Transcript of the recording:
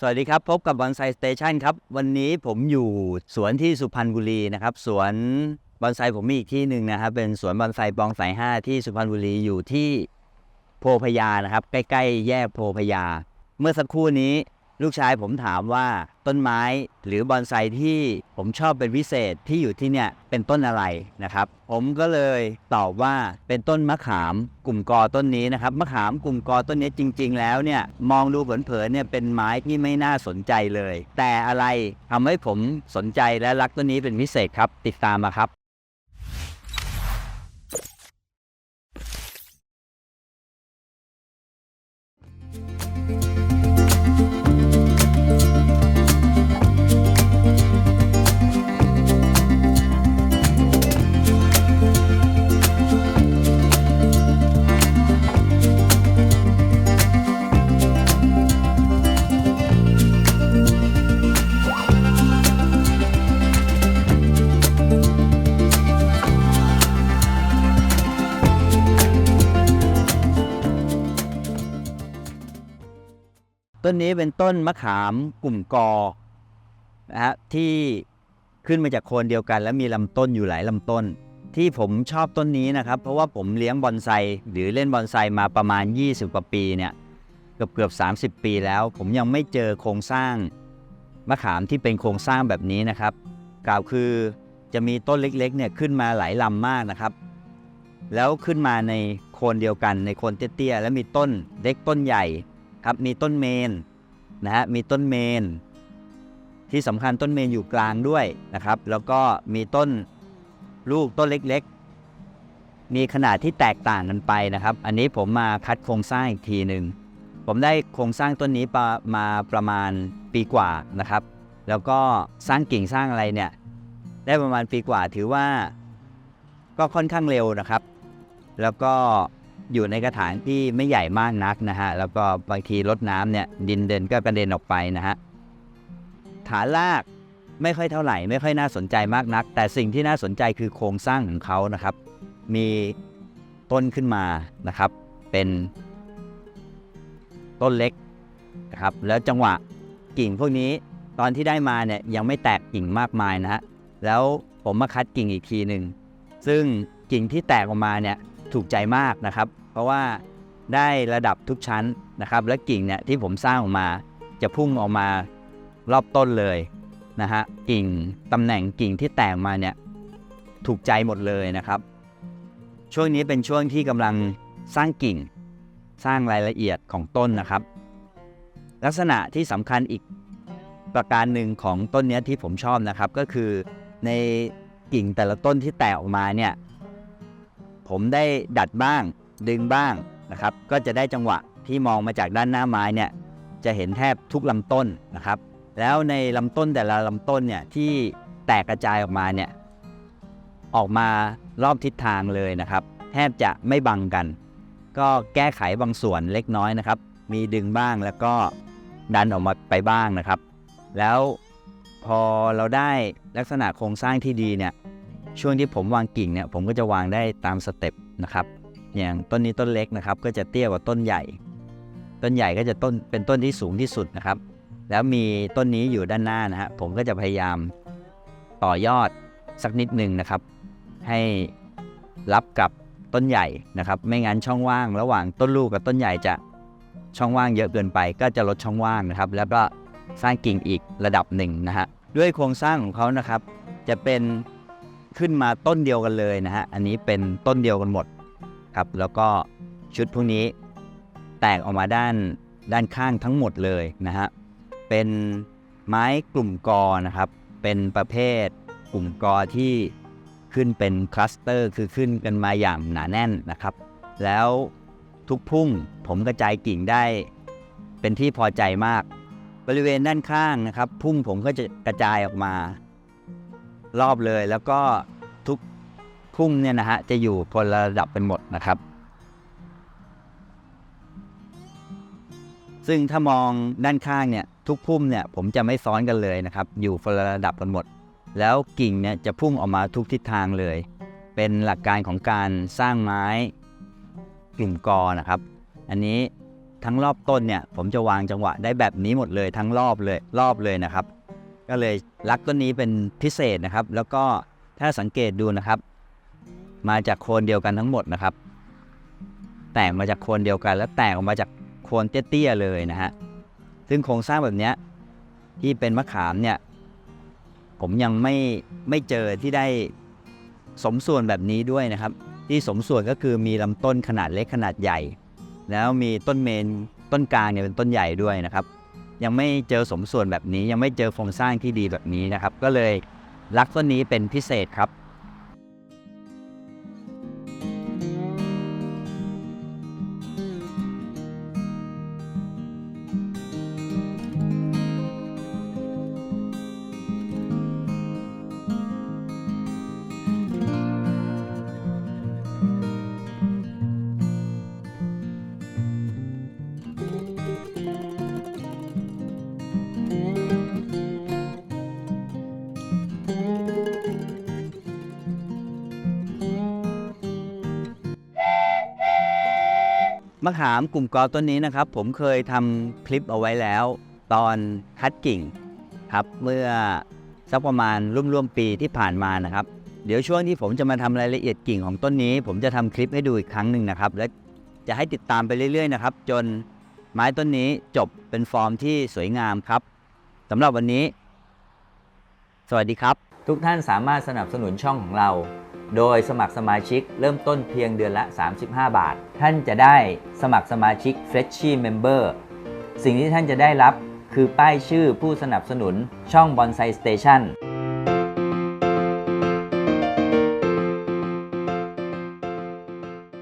สวัสดีครับ พบกับบอนไซสเตชันครับ วันนี้ผมอยู่สวนที่สุพรรณบุรีนะครับ สวนบอนไซผมมีอีกที่หนึ่งนะครับ เป็นสวนบอนไซบองสายห้าที่สุพรรณบุรีอยู่ที่โพพยานะครับ ใกล้ ๆ แยกโพพยา เมื่อสักครู่นี้ ลูกชายผมถามว่าต้นไม้หรือบอนไซที่ผมชอบเป็นพิเศษที่อยู่ที่เนี่ยเป็นต้นอะไรนะครับ ผมก็เลยตอบว่าเป็นต้นมะขามกลุ่มกอต้นนี้นะครับมะขามกลุ่มกอต้นนี้จริง ๆ แล้วเนี่ยมองดูเผินๆเนี่ยเป็นไม้ที่ไม่น่าสนใจเลย แต่อะไรทำให้ผมสนใจและรักต้นนี้เป็นพิเศษครับ ติดตามมาครับ ต้นนี้เป็นต้นมะขามกลุ่มกอนะฮะที่ขึ้นมาจากโคนเดียวกัน และมีลำต้นอยู่หลายลำต้น ที่ผมชอบต้นนี้นะครับ เพราะว่าผมเลี้ยงบอนไซหรือเล่นบอนไซมาประมาณ 20 กว่าปีเนี่ยเกือบเกือบ30 ปีแล้ว ผมยังไม่เจอโครงสร้างมะขามที่เป็นโครงสร้างแบบนี้นะครับ กล่าวคือจะมีต้นเล็กๆเนี่ยขึ้นมาหลายลำมากนะครับ แล้วขึ้นมาในโคนเดียวกันในโคนเตี้ยๆแล้วมีต้นเล็กต้นใหญ่ ครับมีต้นเมนนะฮะมีต้นเมน ที่สำคัญต้นเมนอยู่กลางด้วยนะครับ แล้วก็มีต้นลูกต้นเล็กๆ มีขนาดที่แตกต่างกันไปนะครับ อันนี้ผมมาคัดโครงสร้างอีกทีหนึ่งผมได้โครงสร้างต้นนี้มาประมาณปีกว่านะครับ แล้วก็สร้างกิ่งสร้างอะไรเนี่ยได้ประมาณปีกว่าถือว่าก็ค่อนข้างเร็วนะครับ แล้วก็ อยู่ในกระถางที่ไม่ใหญ่มากนักนะฮะ แล้วก็บางทีรดน้ำเนี่ยดินเดินก็กระเด็นออกไปนะฮะ ฐานรากไม่ค่อยเท่าไหร่ ไม่ค่อยน่าสนใจมากนัก แต่สิ่งที่น่าสนใจคือโครงสร้างของเขานะครับ มีต้นขึ้นมานะครับ เป็นต้นเล็กนะครับ แล้วจังหวะกิ่งพวกนี้ตอนที่ได้มาเนี่ยยังไม่แตกกิ่งมากมายนะฮะ แล้วผมมาคัดกิ่งอีกทีหนึ่ง ซึ่งกิ่งที่แตกออกมาเนี่ย ถูกใจมากนะครับ เพราะว่าได้ระดับทุกชั้นนะครับ และกิ่งเนี่ยที่ผมสร้างออกมาจะพุ่งออกมารอบต้นเลยนะฮะกิ่งตำแหน่งกิ่งที่แตกมาเนี่ยถูกใจหมดเลยนะครับ ช่วงนี้เป็นช่วงที่กำลังสร้างกิ่งสร้างรายละเอียดของต้นนะครับ ลักษณะที่สำคัญอีกประการหนึ่งของต้นนี้ที่ผมชอบนะครับ ก็คือในกิ่งแต่ละต้นที่แตกออกมาเนี่ย ผมได้ดัดบ้างดึงบ้างนะครับ ก็จะได้จังหวะที่มองมาจากด้านหน้าไม้เนี่ยจะเห็นแทบทุกลำต้นนะครับ แล้วในลำต้นแต่ละลำต้นเนี่ยที่แตกกระจายออกมาเนี่ยออกมารอบทิศทางเลยนะครับ แทบจะไม่บังกัน ก็แก้ไขบางส่วนเล็กน้อยนะครับ มีดึงบ้างแล้วก็ดันออกมาไปบ้างนะครับ แล้วพอเราได้ลักษณะโครงสร้างที่ดีเนี่ย ช่วงที่ผมวางกิ่งเนี่ยผมก็จะวางได้ตามสเต็ปนะครับ อย่างต้นนี้ต้นเล็กนะครับ ก็จะเตี้ยกว่าต้นใหญ่ ต้นใหญ่ก็จะต้นเป็นต้นที่สูงที่สุดนะครับ แล้วมีต้นนี้อยู่ด้านหน้านะฮะผมก็จะพยายามต่อยอดสักนิดหนึ่งนะครับ ให้รับกับต้นใหญ่นะครับ ไม่งั้นช่องว่าง ระหว่างต้นลูกกับต้นใหญ่จะช่องว่างเยอะเกินไป ก็จะลดช่องว่างนะครับ แล้วก็สร้างกิ่งอีกระดับหนึ่งนะฮะด้วยโครงสร้างของเขานะครับ จะเป็น ขึ้นมาต้นเดียวกันเลยนะฮะ อันนี้เป็นต้นเดียวกันหมดครับ แล้วก็ชุดพวกนี้แตกออกมาด้านด้านข้างทั้งหมดเลยนะฮะ เป็นไม้กลุ่มกอนะครับ เป็นประเภทกลุ่มกอที่ขึ้นเป็นคลัสเตอร์คือขึ้นกันมาอย่างหนาแน่นนะครับ แล้วทุกพุ่งผมกระจายกิ่งได้ เป็นที่พอใจมาก บริเวณด้านข้างนะครับ พุ่งผมก็จะกระจายออกมา รอบเลย แล้วก็ทุกพุ่มเนี่ยนะฮะจะอยู่คนละระดับเป็นหมดนะครับ ซึ่งถ้ามองด้านข้างเนี่ยทุกพุ่มเนี่ยผมจะไม่ซ้อนกันเลยนะครับ อยู่คนละระดับกันหมด แล้วกิ่งเนี่ยจะพุ่งออกมาทุกทิศทางเลย เป็นหลักการของการสร้างไม้กลุ่มกอนะครับ อันนี้ทั้งรอบต้นเนี่ยผมจะวางจังหวะได้แบบนี้หมดเลยทั้งรอบเลยรอบเลยนะครับ ก็เลยรักต้นนี้เป็นพิเศษนะครับ แล้วก็ถ้าสังเกตดูนะครับ มาจากโคนเดียวกันทั้งหมดนะครับ แตกมาจากโคนเดียวกัน แล้วแตกออกมาจากโคนเตี้ยๆเลยนะฮะซึ่งโครงสร้างแบบนี้ที่เป็นมะขามเนี่ยผมยังไม่ไม่เจอที่ได้สมส่วนแบบนี้ด้วยนะครับ ที่สมส่วนก็คือมีลำต้นขนาดเล็กขนาดใหญ่ แล้วมีต้นเมนต้นกลางเนี่ยเป็นต้นใหญ่ด้วยนะครับ ยังไม่เจอสมส่วนแบบนี้ ยังไม่เจอโครงสร้างที่ดีแบบนี้นะครับ ก็เลยรักต้นนี้เป็นพิเศษครับ มะขามกลุ่มกอต้นนี้นะครับ ผมเคยทำคลิปเอาไว้แล้ว ตอนคัดกิ่งครับเมื่อสักประมาณร่วมๆปีที่ผ่านมานะครับ เดี๋ยวช่วงที่ผมจะมาทำรายละเอียดกิ่งของต้นนี้ ผมจะทำคลิปให้ดูอีกครั้งหนึ่งนะครับ และจะให้ติดตามไปเรื่อยๆนะครับ จนไม้ต้นนี้จบเป็นฟอร์มที่สวยงามครับสำหรับวันนี้ สวัสดีครับ ทุกท่านสามารถสนับสนุนช่องของเรา โดยสมัครสมาชิกเริ่มต้นเพียงเดือนละ 35 บาท ท่านจะได้สมัครสมาชิก f r e s h i Member สิ่งที่ท่านจะได้รับคือป้ายชื่อผู้สนับสนุนช่อง Bonsai Station